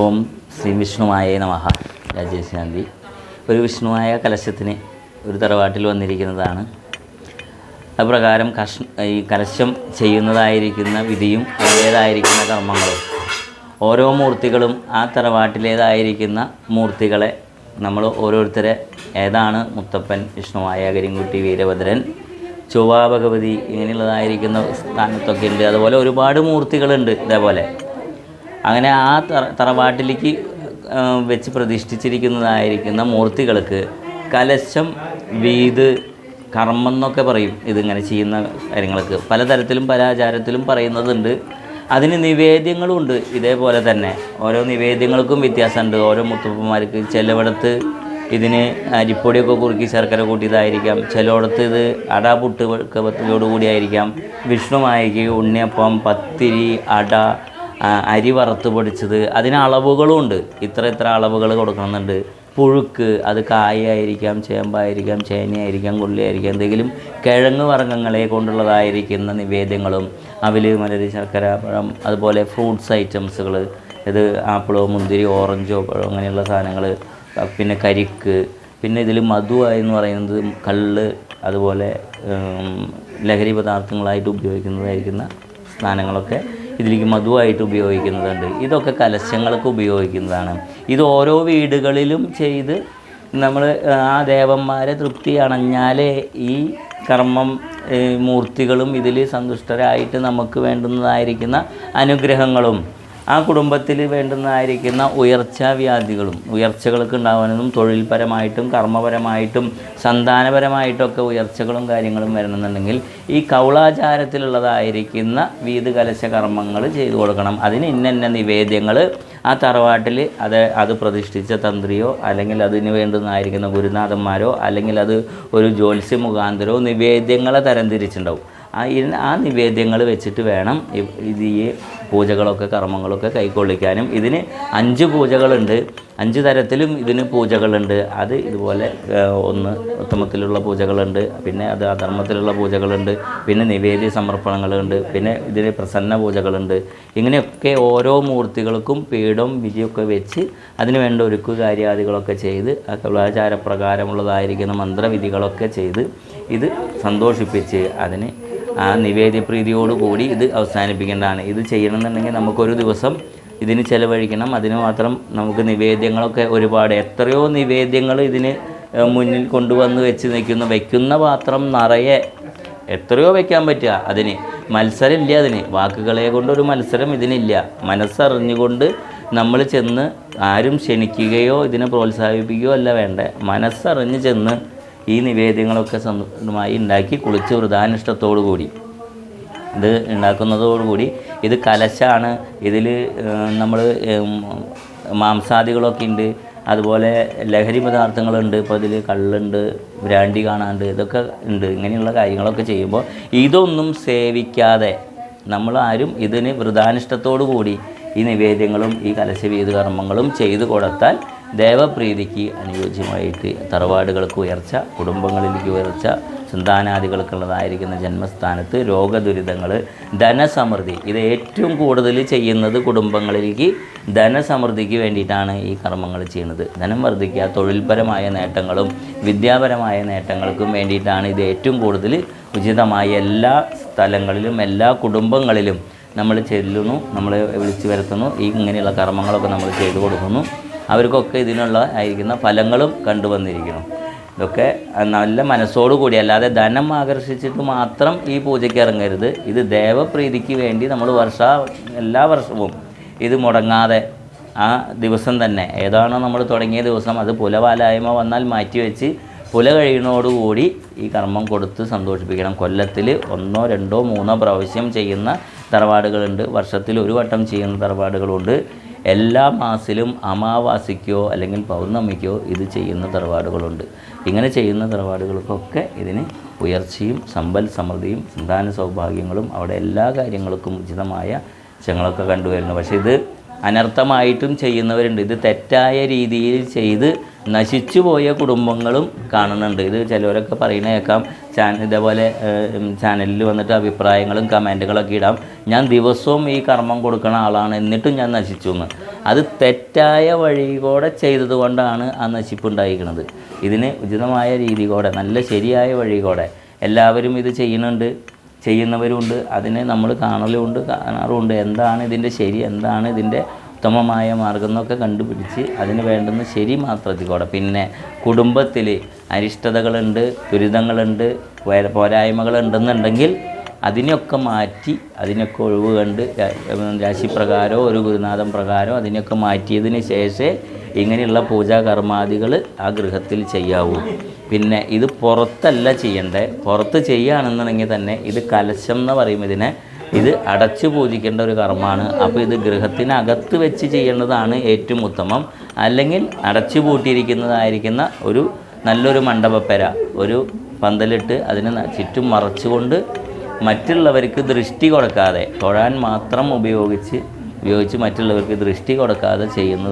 ഓം ശ്രീ വിഷ്ണുമായ നമഹ രാജേഷ് ഗാന്ധി ഒരു വിഷ്ണുവായ കലശത്തിന് ഒരു തറവാട്ടിൽ വന്നിരിക്കുന്നതാണ്. അപ്രകാരം കഷ് ഈ കലശം ചെയ്യുന്നതായിരിക്കുന്ന വിധിയും അതിന്റേതായിരിക്കുന്ന കർമ്മങ്ങളും. ഓരോ മൂർത്തികളും ആ തറവാട്ടിലേതായിരിക്കുന്ന മൂർത്തികളെ നമ്മൾ ഓരോരുത്തരെ ഏതാണ് മുത്തപ്പൻ വിഷ്ണുവായ കരിങ്കുട്ടി വീരഭദ്രൻ ചൊവ്വ ഭഗവതി ഇങ്ങനെയുള്ളതായിരിക്കുന്ന സ്ഥാനത്തൊക്കെ ഉണ്ട്. അതുപോലെ ഒരുപാട് മൂർത്തികളുണ്ട് ഇതേപോലെ. അങ്ങനെ ആ തറ തറവാട്ടിലേക്ക് വെച്ച് പ്രതിഷ്ഠിച്ചിരിക്കുന്നതായിരിക്കുന്ന മൂർത്തികൾക്ക് കലശം വീത് കർമ്മം എന്നൊക്കെ പറയും ഇതിങ്ങനെ ചെയ്യുന്ന കാര്യങ്ങൾക്ക് പലതരത്തിലും പല ആചാരത്തിലും പറയുന്നതുണ്ട് അതിന് നിവേദ്യങ്ങളും ഉണ്ട് ഇതേപോലെ തന്നെ ഓരോ നിവേദ്യങ്ങൾക്കും വ്യത്യാസമുണ്ട് ഓരോ മുത്തപ്പന്മാർക്ക് ചിലവിടത്ത് ഇതിന് അരിപ്പൊടിയൊക്കെ കുറുക്കി ശർക്കര കൂട്ടിയതായിരിക്കാം ചിലയിടത്ത് ഇത് അട പുട്ട് കൂടിയായിരിക്കാം വിഷ്ണുമായിക്ക് ഉണ്ണിയപ്പം പത്തിരി അട അരി വറുത്ത് പൊടിച്ചത്. അതിന് അളവുകളും ഉണ്ട്. ഇത്ര ഇത്ര അളവുകൾ കൊടുക്കണമെന്നുണ്ട്. പുഴുക്ക് അത് കായായിരിക്കാം ചേമ്പായിരിക്കാം ചേനയായിരിക്കാം കൊള്ളിയായിരിക്കാം. എന്തെങ്കിലും കിഴങ്ങ് വർഗങ്ങളെ കൊണ്ടുള്ളതായിരിക്കുന്ന നിവേദ്യങ്ങളും അവിൽ മലരി ശർക്കര പഴം അതുപോലെ ഫ്രൂട്ട്സ് ഐറ്റംസുകൾ ഇത് ആപ്പിളോ മുന്തിരി ഓറഞ്ചോ പഴം അങ്ങനെയുള്ള സാധനങ്ങൾ പിന്നെ കരിക്ക് പിന്നെ ഇതിൽ മധു എന്ന് പറയുന്നത് കള്ള് അതുപോലെ ലഹരി പദാർത്ഥങ്ങളായിട്ട് ഉപയോഗിക്കുന്നതായിരിക്കുന്ന സാധനങ്ങളൊക്കെ ഇതിലേക്ക് മധുവായിട്ട് ഉപയോഗിക്കുന്നതുണ്ട്. ഇതൊക്കെ കലശങ്ങൾക്ക് ഉപയോഗിക്കുന്നതാണ്. ഇത് ഓരോ വീടുകളിലും ചെയ്ത് നമ്മൾ ആ ദേവന്മാരെ തൃപ്തി അണഞ്ഞാലേ ഈ കർമ്മം മൂർത്തികളും ഇതിൽ സന്തുഷ്ടരായിട്ട് നമുക്ക് വേണ്ടുന്നതായിരിക്കുന്ന അനുഗ്രഹങ്ങളും ആ കുടുംബത്തിൽ വേണ്ടുന്നതായിരിക്കുന്ന ഉയർച്ചാ വ്യാധികളും ഉയർച്ചകൾക്ക് ഉണ്ടാവാനും തൊഴിൽപരമായിട്ടും കർമ്മപരമായിട്ടും സന്താനപരമായിട്ടൊക്കെ ഉയർച്ചകളും കാര്യങ്ങളും വരണമെന്നുണ്ടെങ്കിൽ ഈ കൗളാചാരത്തിലുള്ളതായിരിക്കുന്ന വീത് കലശ കർമ്മങ്ങൾ ചെയ്തു കൊടുക്കണം. അതിന് ഇന്ന നിവേദ്യങ്ങൾ ആ തറവാട്ടിൽ അത് അത് പ്രതിഷ്ഠിച്ച തന്ത്രിയോ അല്ലെങ്കിൽ അതിന് വേണ്ടുന്നതായിരിക്കുന്ന ഗുരുനാഥന്മാരോ അല്ലെങ്കിൽ അത് ഒരു ജ്യോത്സ്യ മുഖാന്തരോ നിവേദ്യങ്ങളെ തരംതിരിച്ചിട്ടുണ്ടാവും. ആ നിവേദ്യങ്ങൾ വെച്ചിട്ട് വേണം ഇത് ഈ പൂജകളൊക്കെ കർമ്മങ്ങളൊക്കെ കൈക്കൊള്ളിക്കാനും. ഇതിന് അഞ്ച് പൂജകളുണ്ട്. അഞ്ച് തരത്തിലും ഇതിന് പൂജകളുണ്ട്. അത് ഇതുപോലെ ഒന്ന് ഉത്തമത്തിലുള്ള പൂജകളുണ്ട്. പിന്നെ അത് അധർമ്മത്തിലുള്ള പൂജകളുണ്ട്. പിന്നെ നിവേദ്യ സമർപ്പണങ്ങളുണ്ട്. പിന്നെ ഇതിന് പ്രസന്ന പൂജകളുണ്ട്. ഇങ്ങനെയൊക്കെ ഓരോ മൂർത്തികൾക്കും പീഠം വിധിയൊക്കെ വെച്ച് അതിന് വേണ്ട ഒരുക്കു കാര്യാദികളൊക്കെ ചെയ്ത് ആ കലാചാരപ്രകാരമുള്ളതായിരിക്കുന്ന മന്ത്രവിധികളൊക്കെ ചെയ്ത് ഇത് സന്തോഷിപ്പിച്ച് അതിന് ആ നിവേദ്യപ്രീതിയോടുകൂടി ഇത് അവസാനിപ്പിക്കേണ്ടതാണ്. ഇത് ചെയ്യണമെന്നുണ്ടെങ്കിൽ നമുക്കൊരു ദിവസം ഇതിന് ചിലവഴിക്കണം. അതിന് മാത്രം നമുക്ക് നിവേദ്യങ്ങളൊക്കെ ഒരുപാട്. എത്രയോ നിവേദ്യങ്ങൾ ഇതിന് മുന്നിൽ കൊണ്ടുവന്ന് വെച്ച് നിൽക്കുന്ന വയ്ക്കുന്ന പാത്രം നിറയെ എത്രയോ വയ്ക്കാൻ പറ്റുക അതിന്. മത്സരമില്ല അതിന്. വാക്കുകളെ കൊണ്ടൊരു മത്സരം ഇതിനില്ല. മനസ്സറിഞ്ഞുകൊണ്ട് നമ്മൾ ചെന്ന് ആരും ക്ഷണിക്കുകയോ ഇതിനെ പ്രോത്സാഹിപ്പിക്കുകയോ അല്ല വേണ്ടേ. മനസ്സറിഞ്ഞ് ചെന്ന് ഈ നിവേദ്യങ്ങളൊക്കെ സ്വന്തമായി ഉണ്ടാക്കി കുളിച്ച് വൃതാനിഷ്ടത്തോടു കൂടി ഇത് ഉണ്ടാക്കുന്നതോടുകൂടി ഇത് കലശാണ്. ഇതിൽ നമ്മൾ മാംസാദികളൊക്കെ ഉണ്ട്. അതുപോലെ ലഹരി പദാർത്ഥങ്ങളുണ്ട്. ഇപ്പോൾ ഇതിൽ കള്ളുണ്ട് ബ്രാൻഡി കാണാണ്ട് ഇതൊക്കെ ഉണ്ട്. ഇങ്ങനെയുള്ള കാര്യങ്ങളൊക്കെ ചെയ്യുമ്പോൾ ഇതൊന്നും സേവിക്കാതെ നമ്മളാരും ഇതിന് വൃതാനിഷ്ടത്തോടു കൂടി ഈ നിവേദ്യങ്ങളും ഈ കലശവീത കർമ്മങ്ങളും ചെയ്തു കൊടുത്താൽ ദേവപ്രീതിക്ക് അനുയോജ്യമായിട്ട് തറവാടുകൾക്ക് ഉയർച്ച കുടുംബങ്ങളിലേക്ക് ഉയർച്ച സന്താനാദികൾക്കുള്ളതായിരിക്കുന്ന ജന്മസ്ഥാനത്ത് രോഗദുരിതങ്ങൾ ധനസമൃദ്ധി. ഇത് ഏറ്റവും കൂടുതൽ ചെയ്യുന്നത് കുടുംബങ്ങളിലേക്ക് ധനസമൃദ്ധിക്ക് വേണ്ടിയിട്ടാണ് ഈ കർമ്മങ്ങൾ ചെയ്യുന്നത്. ധനം വർദ്ധിക്കുക തൊഴിൽപരമായ നേട്ടങ്ങളും വിദ്യാപരമായ നേട്ടങ്ങൾക്കും വേണ്ടിയിട്ടാണ് ഇത് ഏറ്റവും കൂടുതൽ ഉചിതമായ എല്ലാ സ്ഥലങ്ങളിലും എല്ലാ കുടുംബങ്ങളിലും നമ്മൾ ചെല്ലുന്നു നമ്മൾ വിളിച്ചു വരുത്തുന്നു. ഈ ഇങ്ങനെയുള്ള കർമ്മങ്ങളൊക്കെ നമ്മൾ ചെയ്തു കൊടുക്കുന്നു. അവർക്കൊക്കെ ഇതിനുള്ള ആയിരിക്കുന്ന ഫലങ്ങളും കണ്ടുവന്നിരിക്കുന്നു. ഇതൊക്കെ നല്ല മനസ്സോടുകൂടി അല്ലാതെ ധനം ആകർഷിച്ചിട്ട് മാത്രം ഈ പൂജയ്ക്ക് ഇറങ്ങരുത്. ഇത് ദേവപ്രീതിക്ക് വേണ്ടി നമ്മൾ വർഷ എല്ലാ വർഷവും ഇത് മുടങ്ങാതെ ആ ദിവസം തന്നെ ഏതാണോ നമ്മൾ തുടങ്ങിയ ദിവസം അത് പുലവാലായ്മ വന്നാൽ മാറ്റിവെച്ച് പുല കഴിയുന്നതോടുകൂടി ഈ കർമ്മം കൊടുത്ത് സന്തോഷിപ്പിക്കണം. കൊല്ലത്തിൽ ഒന്നോ രണ്ടോ മൂന്നോ പ്രാവശ്യം ചെയ്യുന്ന തറവാടുകളുണ്ട് വർഷത്തിൽ ഒരു വട്ടം ചെയ്യുന്ന തറവാടുകളുണ്ട്. എല്ലാ മാസത്തിലും അമാവാസിക്കോ അല്ലെങ്കിൽ പൗർണമിക്കോ ഇത് ചെയ്യുന്ന തറവാടുകളുണ്ട്. ഇങ്ങനെ ചെയ്യുന്ന തറവാടുകൾക്കൊക്കെ ഇതിന് ഉയർച്ചയും സമ്പൽ സമൃദ്ധിയും സന്താന സൗഭാഗ്യങ്ങളും അവിടെ എല്ലാ കാര്യങ്ങൾക്കും ഉചിതമായ വശങ്ങളൊക്കെ കണ്ടുവരുന്നു. പക്ഷേ ഇത് അനർത്ഥമായിട്ടും ചെയ്യുന്നവരുണ്ട്. ഇത് തെറ്റായ രീതിയിൽ ചെയ്ത് നശിച്ചു പോയ കുടുംബങ്ങളും കാണുന്നുണ്ട്. ഇത് ചിലവരൊക്കെ പറയുന്ന കേൾക്കാം. ചാൻ ഇതേപോലെ ചാനലിൽ വന്നിട്ട് അഭിപ്രായങ്ങളും കമന്റുകളൊക്കെ ഇടാം. ഞാൻ ദിവസവും ഈ കർമ്മം കൊടുക്കുന്ന ആളാണ്. എന്നിട്ടും ഞാൻ നശിച്ചു എന്ന് അത് തെറ്റായ വഴികൂടെ ചെയ്തത് കൊണ്ടാണ് ആ നശിപ്പ് ഉണ്ടായിരിക്കുന്നത്. ഇതിന് ഉചിതമായ രീതി കൂടെ നല്ല ശരിയായ വഴി കൂടെ എല്ലാവരും ഇത് ചെയ്യുന്നുണ്ട്. ചെയ്യുന്നവരുണ്ട്. അതിനെ നമ്മൾ കാണലുമുണ്ട് കാണാറുമുണ്ട് എന്താണ് ഇതിന്റെ ശരി? എന്താണ് ഇതിന്റെ ഉത്തമമായ മാർഗം എന്നൊക്കെ കണ്ടുപിടിച്ച് അതിന് വേണ്ടുന്ന ശരി മാത്രത്തിലൂടെ പിന്നെ കുടുംബത്തിൽ അരിഷ്ടതകളുണ്ട് ദുരിതങ്ങളുണ്ട് പോരായ്മകളുണ്ടെന്നുണ്ടെങ്കിൽ അതിനെയൊക്കെ മാറ്റി അതിനൊക്കെ ഒഴിവ് കണ്ട് രാശിപ്രകാരമോ ഒരു ഗുരുനാഥം പ്രകാരമോ അതിനൊക്കെ മാറ്റിയതിന് ശേഷമേ ഇങ്ങനെയുള്ള പൂജാ കർമാദികൾ ആ ഗൃഹത്തിൽ ചെയ്യാവൂ. പിന്നെ ഇത് പുറത്തല്ല ചെയ്യേണ്ടത് പുറത്ത് ചെയ്യുകയാണെന്നുണ്ടെങ്കിൽ തന്നെ ഇത് കലശം എന്ന് പറയും ഇതിനെ. ഇത് അടച്ചു പൂജിക്കേണ്ട ഒരു കർമ്മമാണ്. അപ്പോൾ ഇത് ഗൃഹത്തിനകത്ത് വെച്ച് ചെയ്യേണ്ടതാണ് ഏറ്റവും ഉത്തമം. അല്ലെങ്കിൽ അടച്ചു പൂട്ടിയിരിക്കുന്നതായിരിക്കുന്ന ഒരു നല്ലൊരു മണ്ഡപപ്പെര ഒരു പന്തലിട്ട് അതിന് ചുറ്റും മറച്ചുകൊണ്ട് മറ്റുള്ളവർക്ക് ദൃഷ്ടി കൊടുക്കാതെ തൊഴാൻ മാത്രം ഉപയോഗിച്ച് ഉപയോഗിച്ച് മറ്റുള്ളവർക്ക് ദൃഷ്ടി കൊടുക്കാതെ ചെയ്യുന്നതാണ്